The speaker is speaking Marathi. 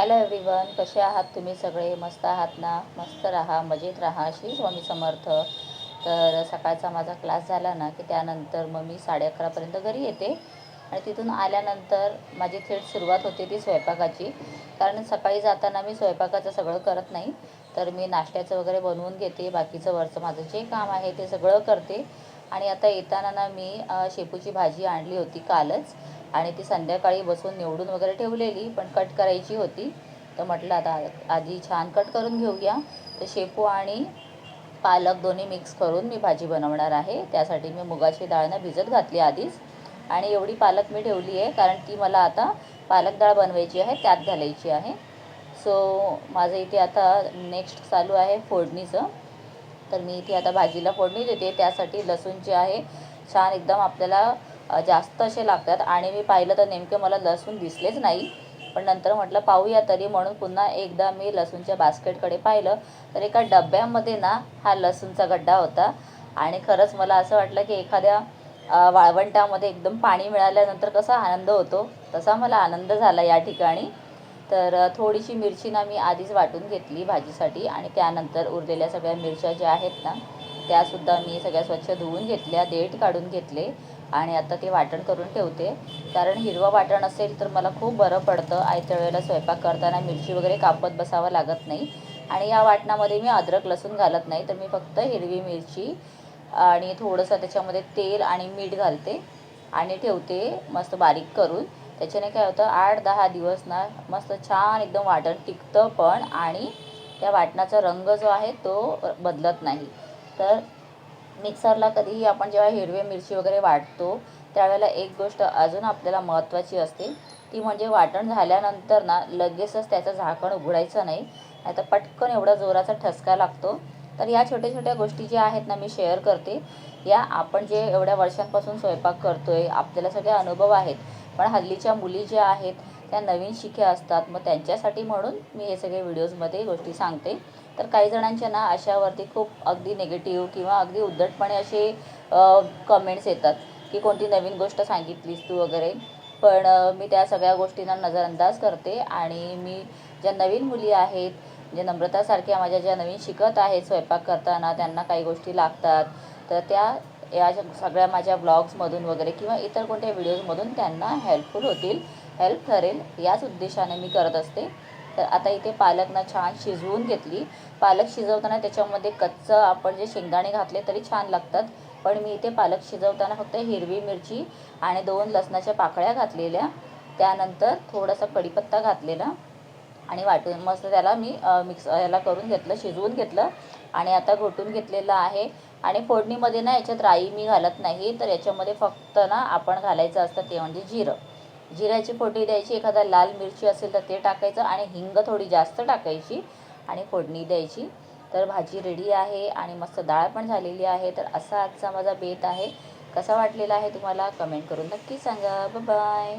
हॅलो एव्हरीवन कसे आहात तुम्ही सगळे? मस्त आहात ना? मस्त राहा मजेत राहा श्री स्वामी समर्थ. तर सकाळचा माझा क्लास झाला ना की त्यानंतर मग मी साडे अकरापर्यंत घरी येते. आणि तिथून आल्यानंतर माझी थेट सुरुवात होते ती स्वयंपाकाची. कारण सकाळी जाताना मी स्वयंपाकाचं सगळं करत नाही. तर मी नाश्त्याचं वगैरे बनवून घेते. बाकीचं वरचं माझं जे काम आहे ते सगळं करते. आणि आता येताना ना मी शेपूची भाजी आणली होती कालच. आणि ती संध्याकाळी बसून निवडून वगैरे ठेवलेली पण कट करायची होती. तर म्हटलं आता आधी छान कट करून घेऊया. तर शेपू आणि पालक दोन्ही मिक्स करून मी भाजी बनवणार आहे. त्यासाठी मी मुगाची डाळनं भिजत घातली आधीच. आणि एवढी पालक मी ठेवली आहे कारण ती मला आता पालक डाळ बनवायची आहे त्यात घालायची आहे. सो माझं इथे आता नेक्स्ट चालू आहे फोडणीचं. तर मी इथे आता भाजीला फोडणी देते. त्यासाठी लसूण जे आहे छान एकदम आपल्याला जास्त असे लागतात. आणि मी पाहिलं तर नेमके मला लसूण दिसलेच नाही. पण नंतर म्हटलं पाहूया तरी. म्हणून पुन्हा एकदा मी लसूणच्या बास्केटकडे पाहिलं. तर एका डब्यामध्ये ना हा लसूणचा गड्डा होता. आणि खरंच मला असं वाटलं की एखाद्या वाळवंटामध्ये एकदम पाणी मिळाल्यानंतर कसा आनंद होतो. तसा मला आनंद झाला या ठिकाणी. तर थोडीशी मिरची ना मी आधीच वाटून घेतली भाजीसाठी. आणि त्यानंतर उरलेल्या सगळ्या मिरच्या ज्या आहेत ना त्यासुद्धा मी सगळ्या स्वच्छ धुवून घेतल्या देठ काढून घेतले. आणि आता ते वाटण करून ठेवते. कारण हिरवं वाटण असेल तर मला खूप बरं पडतं. आयत्या वेळेला स्वयंपाक करताना मिरची वगैरे कापत बसावं लागत नाही. आणि या वाटणामध्ये मी अद्रक लसूण घालत नाही. तर मी फक्त हिरवी मिरची आणि थोडंसं त्याच्यामध्ये तेल आणि मीठ घालते आणि ठेवते मस्त बारीक करून. त्याच्याने काय होतं आठ दहा दिवस ना मस्त छान एकदम वाटण टिकतं पण आणि त्या वाटणाचा रंग जो आहे तो बदलत नाही. तर मिक्सरला कधीही आपण जेव्हा हिरवे मिरची वगैरे वाटतो त्यावेळेला एक गोष्ट अजून आपल्याला महत्त्वाची असते ती म्हणजे वाटण झाल्यानंतर ना लगेचच त्याचं झाकण उघडायचं नाही नाहीतर पटकन एवढा जोराचा ठसका लागतो. तर या छोट्या छोट्या गोष्टी ज्या आहेत ना मी शेअर करते. या आपण जे एवढ्या वर्षांपासून स्वयंपाक करतो आहे आपल्याला सगळे अनुभव आहेत पण हल्लीच्या मुली ज्या आहेत त्या नवीन शिक्या असतात मग त्यांच्यासाठी म्हणून मी हे सगळे व्हिडिओजमध्ये गोष्टी सांगते. तर काही जणांच्या ना अशावरती खूप अगदी निगेटिव्ह किंवा अगदी उद्धटपणे असे कमेंट्स येतात की कोणती नवीन गोष्ट सांगितलीस तू वगैरे. पण मी त्या सगळ्या गोष्टींना नजरअंदाज करते आणि मी ज्या नवीन मुली आहेत जे नम्रतासारख्या माझ्या ज्या नवीन शिकत आहेत स्वयंपाक करताना त्यांना काही गोष्टी लागतात. तर त्या या ज्या सगळ्या माझ्या ब्लॉग्समधून वगैरे किंवा इतर कोणत्या व्हिडिओजमधून त्यांना हेल्पफुल होतील. हेल्प ठरेल याच उद्देशाने मी करत असते. तर आता इथे पालक ना छान शिजवून घेतली. पालक शिजवताना त्याच्यामध्ये कच्चं आपण जे शेंगदाणे घातले तरी छान लागतात. पण मी इथे पालक शिजवताना फक्त हिरवी मिरची आणि दोन लसणाच्या पाकळ्या घातलेल्या. त्यानंतर थोडासा कढीपत्ता घातलेला आणि वाटून मस्त त्याला मी मिक्स याला करून घेतलं शिजवून घेतलं. आणि आता घोटून घेतलेलं आहे. आणि फोडणीमध्ये ना याच्यात राई मी घालत नाही. तर याच्यामध्ये फक्त ना आपण घालायचं असतं ते म्हणजे जिरं. जिऱ्याची फोडणी द्यायची एखादा लाल मिरची असेल तर ते टाकायचं आणि हिंग थोडी जास्त टाकायची आणि फोडणी द्यायची. तर भाजी रेडी आहे आणि मस्त डाळ पण झालेली आहे. तर असा आजचा माझा बेत आहे. कसा वाटलेला आहे तुम्हाला कमेंट करून नक्की सांगा. बाय